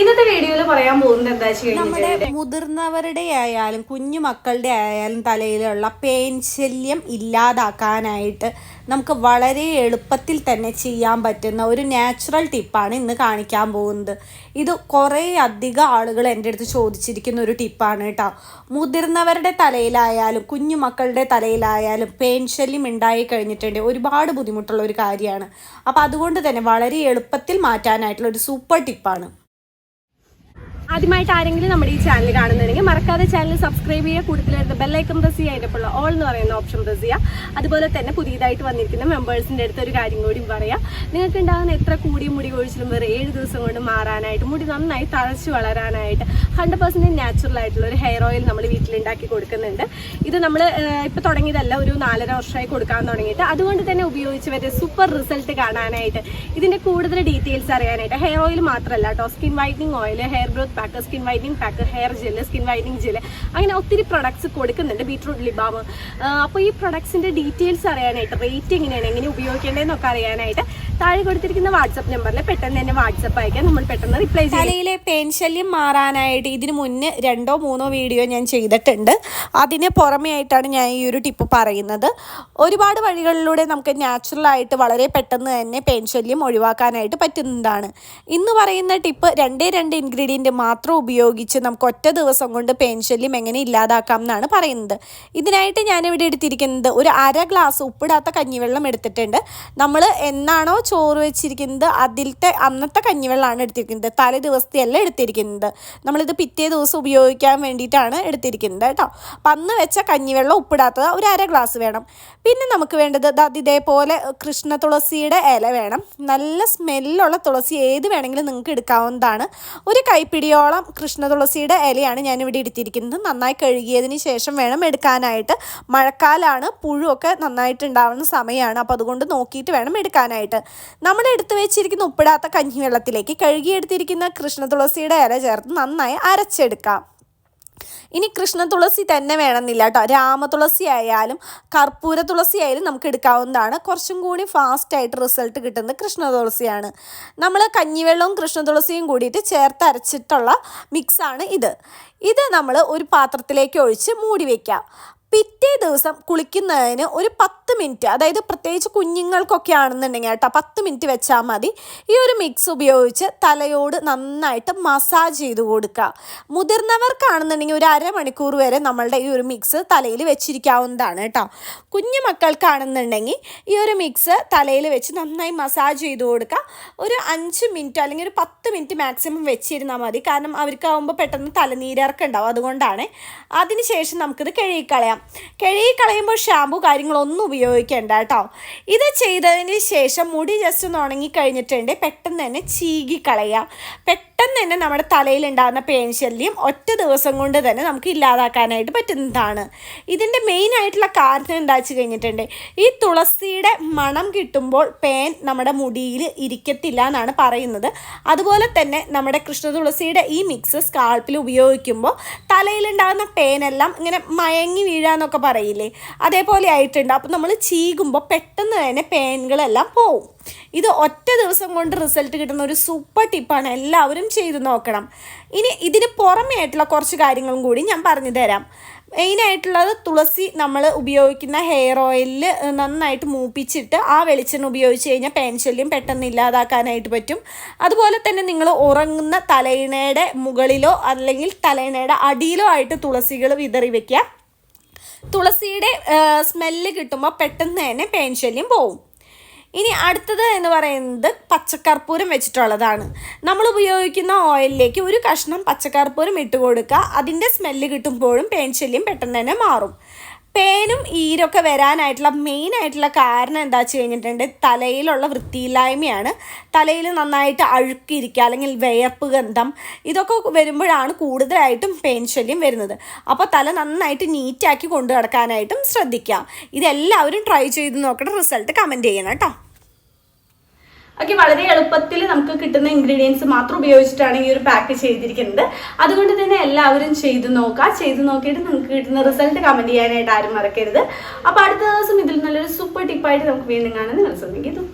ഇന്നത്തെ വീഡിയോയിൽ പറയാൻ പോകുന്നത് എന്താ വെച്ച് കഴിഞ്ഞാൽ മുതിർന്നവരുടെ ആയാലും കുഞ്ഞു മക്കളുടെ ആയാലും തലയിലുള്ള പെയിൻ ശല്യം ഇല്ലാതാക്കാനായിട്ട് നമുക്ക് വളരെ എളുപ്പത്തിൽ തന്നെ ചെയ്യാൻ പറ്റുന്ന ഒരു നാച്ചുറൽ ടിപ്പാണ് ഇന്ന് കാണിക്കാൻ പോകുന്നത്. ഇത് കുറേ അധികം ആളുകൾ എന്റെ അടുത്ത് ചോദിച്ചിരിക്കുന്ന ഒരു ടിപ്പാണ് കേട്ടോ. മുതിർന്നവരുടെ തലയിലായാലും കുഞ്ഞു മക്കളുടെ തലയിലായാലും പെയിൻ ശല്യം ഉണ്ടായി കഴിഞ്ഞിട്ടുണ്ട്. ഒരുപാട് ബുദ്ധിമുട്ടുള്ള ഒരു കാര്യമാണ്. അപ്പോൾ അതുകൊണ്ട് തന്നെ വളരെ എളുപ്പത്തിൽ മാറ്റാനായിട്ടുള്ള ഒരു സൂപ്പർ ടിപ്പാണ്. ആദ്യമായിട്ട് ആരെങ്കിലും നമ്മുടെ ഈ ചാനൽ കാണുന്നുണ്ടെങ്കിൽ മറക്കാതെ ചാനൽ സബ്സ്ക്രൈബ് ചെയ്യുക. കൂടുതൽ വരുന്ന ബെല്ലൈക്കൺ പ്രസ് ചെയ്യുക. അതിന്റെ ഓൾ എന്ന് പറയുന്ന ഓപ്ഷൻ പ്രസ് ചെയ്യുക. അതുപോലെ തന്നെ പുതിയതായിട്ട് വന്നിരിക്കുന്ന മെമ്പേഴ്സിന്റെ അടുത്ത് ഒരു കാര്യം കൂടി പറയാം. നിങ്ങൾക്ക് ഉണ്ടാകുന്ന എത്ര കൂടിയ മുടി കൊഴിച്ചിലും വേറെ ഏഴ് ദിവസം കൊണ്ട് മാറാനായിട്ട് മുടി നന്നായി തഴച്ചു വളരാനായിട്ട് ഹൺഡ്രഡ് പെർസെന്റ് നാച്ചുറൽ ആയിട്ടുള്ള ഒരു ഹെയർ ഓയിൽ നമ്മൾ വീട്ടിലുണ്ടാക്കി കൊടുക്കുന്നുണ്ട്. ഇത് നമ്മൾ ഇപ്പോൾ തുടങ്ങിയതല്ല ഒരു നാലര വർഷമായി കൊടുക്കാൻ തുടങ്ങിയിട്ട്. അതുകൊണ്ട് തന്നെ ഉപയോഗിച്ച് വരെ സൂപ്പർ റിസൾട്ട് കാണാനായിട്ട് ഇതിന്റെ കൂടുതൽ ഡീറ്റെയിൽസ് അറിയാനായിട്ട് ഹെയർ ഓയിൽ മാത്രമല്ല കേട്ടോ skin whitening oil hair growth pack skin whitening pack hair gel skin whitening gel അങ്ങനെ ഒത്തിരി പ്രൊഡക്ട്സ് കൊടുക്കുന്നുണ്ട് ബീട്രൂട്ട് ലിബാം അപ്പോൾ ഈ പ്രൊഡക്ട്സിന്റെ ഡീറ്റെയിൽസ് അറിയാനായിട്ട് റേറ്റ് എങ്ങനെയാണ് എങ്ങനെ ഉപയോഗിക്കേണ്ടതെന്നൊക്കെ അറിയാനായിട്ട് താഴെ കൊടുത്തിരിക്കുന്ന വാട്സപ്പ് നമ്പറിൽ പെട്ടെന്ന് തന്നെ വാട്സപ്പ് അയക്കാൻ നമ്മൾ പെട്ടെന്ന് റിപ്ലൈ ചെയ്യും. തലയിലെ പെയിൻ ശല്യം മാറാനായിട്ട് ഇതിന് മുന്നേ രണ്ടോ മൂന്നോ വീഡിയോ ഞാൻ ചെയ്തിട്ടുണ്ട്. അതിന് പുറമേ ആയിട്ടാണ് ഞാൻ ഈ ഒരു ടിപ്പ് പറയുന്നത്. ഒരുപാട് വഴികളിലൂടെ നമുക്ക് നാച്ചുറലായിട്ട് വളരെ പെട്ടെന്ന് തന്നെ പെയിൻ ശല്യം ഒഴിവാക്കാനായിട്ട് പറ്റുന്നതാണ്. ഇന്ന് പറയുന്ന ടിപ്പ് രണ്ടേ രണ്ട് ഇൻഗ്രീഡിയന്റ് മാത്രം ഉപയോഗിച്ച് നമുക്ക് ഒറ്റ ദിവസം കൊണ്ട് പെയിൻ എങ്ങനെ ഇല്ലാതാക്കാം എന്നാണ് പറയുന്നത്. ഇതിനായിട്ട് ഞാനിവിടെ എടുത്തിരിക്കുന്നത് ഒരു അര ഗ്ലാസ് ഉപ്പിടാത്ത കഞ്ഞിവെള്ളം എടുത്തിട്ടുണ്ട്. നമ്മൾ എന്നാണോ ചോറ് വെച്ചിരിക്കുന്നത് അതിലത്തെ അന്നത്തെ കഞ്ഞിവെള്ളമാണ് എടുത്തിരിക്കുന്നത്. തലേ ദിവസത്തെയല്ല എടുത്തിരിക്കുന്നത്. നമ്മളിത് പിറ്റേ ദിവസം ഉപയോഗിക്കാൻ വേണ്ടിയിട്ടാണ് എടുത്തിരിക്കുന്നത് കേട്ടോ. അപ്പം അന്ന് വെച്ച കഞ്ഞിവെള്ളം ഉപ്പിടാത്തത് ഒരു അര ഗ്ലാസ് വേണം. പിന്നെ നമുക്ക് വേണ്ടത് ഇതേപോലെ കൃഷ്ണ തുളസിയുടെ ഇല വേണം. നല്ല സ്മെല്ലുള്ള തുളസി ഏത് വേണമെങ്കിലും നിങ്ങൾക്ക് എടുക്കാവുന്നതാണ്. ഒരു കൈപ്പിടിയോളം കൃഷ്ണ തുളസിയുടെ ഇലയാണ് ഞാനിവിടെ എടുത്തിരിക്കുന്നത്. നന്നായി കഴുകിയതിന് ശേഷം വേണം എടുക്കാനായിട്ട്. മഴക്കാലമാണ് പുഴുവൊക്കെ നന്നായിട്ട് ഉണ്ടാവുന്ന സമയമാണ്. അപ്പോൾ അതുകൊണ്ട് നോക്കിയിട്ട് വേണം എടുക്കാനായിട്ട്. നമ്മൾ എടുത്തു വെച്ചിരിക്കുന്ന ഉപ്പിടാത്ത കഞ്ഞിവെള്ളത്തിലേക്ക് കഴുകിയെടുത്തിരിക്കുന്ന കൃഷ്ണ തുളസിയുടെ ഇല ചേർത്ത് നന്നായി അരച്ചെടുക്കാം. ഇനി കൃഷ്ണ തുളസി തന്നെ വേണമെന്നില്ല കേട്ടോ. രാമതുളസി ആയാലും കർപ്പൂര തുളസി ആയാലും നമുക്ക് എടുക്കാവുന്നതാണ്. കുറച്ചും കൂടി ഫാസ്റ്റായിട്ട് റിസൾട്ട് കിട്ടുന്നത് കൃഷ്ണ തുളസിയാണ്. നമ്മൾ കഞ്ഞിവെള്ളവും കൃഷ്ണ തുളസിയും കൂടിയിട്ട് ചേർത്ത് അരച്ചിട്ടുള്ള മിക്സാണ് ഇത്. ഇത് നമ്മൾ ഒരു പാത്രത്തിലേക്ക് ഒഴിച്ച് മൂടി വയ്ക്കുക പിറ്റേ ദിവസം കുളിക്കുന്നതിന് ഒരു പത്ത് മിനിറ്റ് അതായത് പ്രത്യേകിച്ച് കുഞ്ഞുങ്ങൾക്കൊക്കെ ആണെന്നുണ്ടെങ്കിൽ കേട്ടോ പത്ത് മിനിറ്റ് വെച്ചാൽ മതി. ഈ ഒരു മിക്സ് ഉപയോഗിച്ച് തലയോട് നന്നായിട്ട് മസാജ് ചെയ്ത് കൊടുക്കുക. മുതിർന്നവർക്കാണെന്നുണ്ടെങ്കിൽ ഒരു അരമണിക്കൂർ വരെ നമ്മളുടെ ഈ ഒരു മിക്സ് തലയിൽ വെച്ചിരിക്കാവുന്നതാണ് കേട്ടോ. കുഞ്ഞു മക്കൾക്കാണെന്നുണ്ടെങ്കിൽ ഈ ഒരു മിക്സ് തലയിൽ വെച്ച് നന്നായി മസാജ് ചെയ്ത് കൊടുക്കുക. ഒരു അഞ്ച് മിനിറ്റ് അല്ലെങ്കിൽ ഒരു പത്ത് മിനിറ്റ് മാക്സിമം വെച്ചിരുന്നാൽ മതി. കാരണം അവർക്കാവുമ്പോൾ പെട്ടെന്ന് തലനീരിറക്കുണ്ടാവും അതുകൊണ്ടാണ്. അതിനുശേഷം നമുക്കിത് കഴുകിക്കളയാം. കഴുകി കളയുമ്പോൾ ഷാമ്പു കാര്യങ്ങളൊന്നും ഉപയോഗിക്കേണ്ട കേട്ടോ. ഇത് ചെയ്തതിന് ശേഷം മുടി ജസ്റ്റ് ഒന്ന് ഉണങ്ങി കഴിഞ്ഞിട്ടുണ്ട് പെട്ടെന്ന് തന്നെ ചീകി കളയാം. പെട്ടെന്ന് തന്നെ നമ്മുടെ തലയിൽ ഉണ്ടാകുന്ന പേൻ ശല്യം ഒറ്റ ദിവസം കൊണ്ട് തന്നെ നമുക്ക് ഇല്ലാതാക്കാനായിട്ട് പറ്റുന്നതാണ്. ഇതിന്റെ മെയിൻ ആയിട്ടുള്ള കാരണം എന്താ വെച്ച് കഴിഞ്ഞിട്ടുണ്ട്? ഈ തുളസിയുടെ മണം കിട്ടുമ്പോൾ പേൻ നമ്മുടെ മുടിയിൽ ഇരിക്കത്തില്ല എന്നാണ് പറയുന്നത്. അതുപോലെ തന്നെ നമ്മുടെ കൃഷ്ണ തുളസിയുടെ ഈ മിക്സ് സ്കാൾപ്പിൽ ഉപയോഗിക്കുമ്പോൾ തലയിലുണ്ടാകുന്ന പേനെല്ലാം ഇങ്ങനെ മയങ്ങി വീഴാന്നൊക്കെ പറയില്ലേ? അതേപോലെ ആയിട്ടുണ്ട്. അപ്പോൾ നമ്മൾ ചീകുമ്പോൾ പെട്ടെന്ന് തന്നെ പേനുകളെല്ലാം പോവും. ഇത് ഒറ്റ ദിവസം കൊണ്ട് റിസൾട്ട് കിട്ടുന്ന ഒരു സൂപ്പർ ടിപ്പാണ്. എല്ലാവരും ചെയ്ത് നോക്കണം. ഇനി ഇതിന് പുറമേ ആയിട്ടുള്ള കുറച്ച് കാര്യങ്ങളും കൂടി ഞാൻ പറഞ്ഞു തരാം. മെയിനായിട്ടുള്ളത് തുളസി നമ്മൾ ഉപയോഗിക്കുന്ന ഹെയർ ഓയിലിൽ നന്നായിട്ട് മൂപ്പിച്ചിട്ട് ആ വെളിച്ചെണ്ണ ഉപയോഗിച്ച് കഴിഞ്ഞാൽ പെൻശല്യം പെട്ടെന്ന് ഇല്ലാതാക്കാനായിട്ട് പറ്റും. അതുപോലെ തന്നെ നിങ്ങൾ ഉറങ്ങുന്ന തലയിണയുടെ മുകളിലോ അല്ലെങ്കിൽ തലയിണയുടെ അടിയിലോ ആയിട്ട് തുളസികൾ വിതറി വെക്കുക. തുളസിയുടെ സ്മെല്ല് കിട്ടുമ്പോൾ പെട്ടെന്ന് തന്നെ പേൻശല്യം പോവും. ഇനി അടുത്തത് എന്ന് പറയുന്നത് പച്ചക്കർപ്പൂരം വെച്ചിട്ടുള്ളതാണ്. നമ്മൾ ഉപയോഗിക്കുന്ന ഓയിലിലേക്ക് ഒരു കഷ്ണം പച്ചക്കർപ്പൂരം ഇട്ട് കൊടുക്കുക. അതിന്റെ സ്മെല്ല് കിട്ടുമ്പോഴും പേൻശല്യം പെട്ടെന്ന് തന്നെ മാറും. പേനും ഈരൊക്കെ വരാനായിട്ടുള്ള മെയിൻ ആയിട്ടുള്ള കാരണം എന്താ വെച്ച് കഴിഞ്ഞിട്ടുണ്ട് തലയിലുള്ള വൃത്തിയില്ലായ്മയാണ്. തലയിൽ നന്നായിട്ട് അഴുക്കിരിക്കുക അല്ലെങ്കിൽ വിയർപ്പ് ഗന്ധം ഇതൊക്കെ വരുമ്പോഴാണ് കൂടുതലായിട്ടും പെയിൻ ശല്യം വരുന്നത്. അപ്പോൾ തല നന്നായിട്ട് നീറ്റാക്കി കൊണ്ടു നടക്കാനായിട്ടും ശ്രദ്ധിക്കാം. ഇതെല്ലാവരും ട്രൈ ചെയ്ത് നോക്കണം. റിസൾട്ട് കമന്റ് ചെയ്യണം കേട്ടോ. ഒക്കെ വളരെ എളുപ്പത്തിൽ നമുക്ക് കിട്ടുന്ന ഇൻഗ്രീഡിയൻസ് മാത്രം ഉപയോഗിച്ചിട്ടാണ് ഈ ഒരു പാക്ക് ചെയ്തിരിക്കുന്നത്. അതുകൊണ്ട് തന്നെ എല്ലാവരും ചെയ്തു നോക്കുക. ചെയ്തു നോക്കിയിട്ട് നമുക്ക് കിട്ടുന്ന റിസൾട്ട് കമന്റ് ചെയ്യാനായിട്ട് ആരും മറക്കരുത്. അപ്പോൾ അടുത്ത ദിവസം ഇതിൽ നല്ലൊരു സൂപ്പർ ടിപ്പായിട്ട് നമുക്ക് വീണ്ടും കാണാൻ നിങ്ങൾ ശ്രമിക്കുന്നു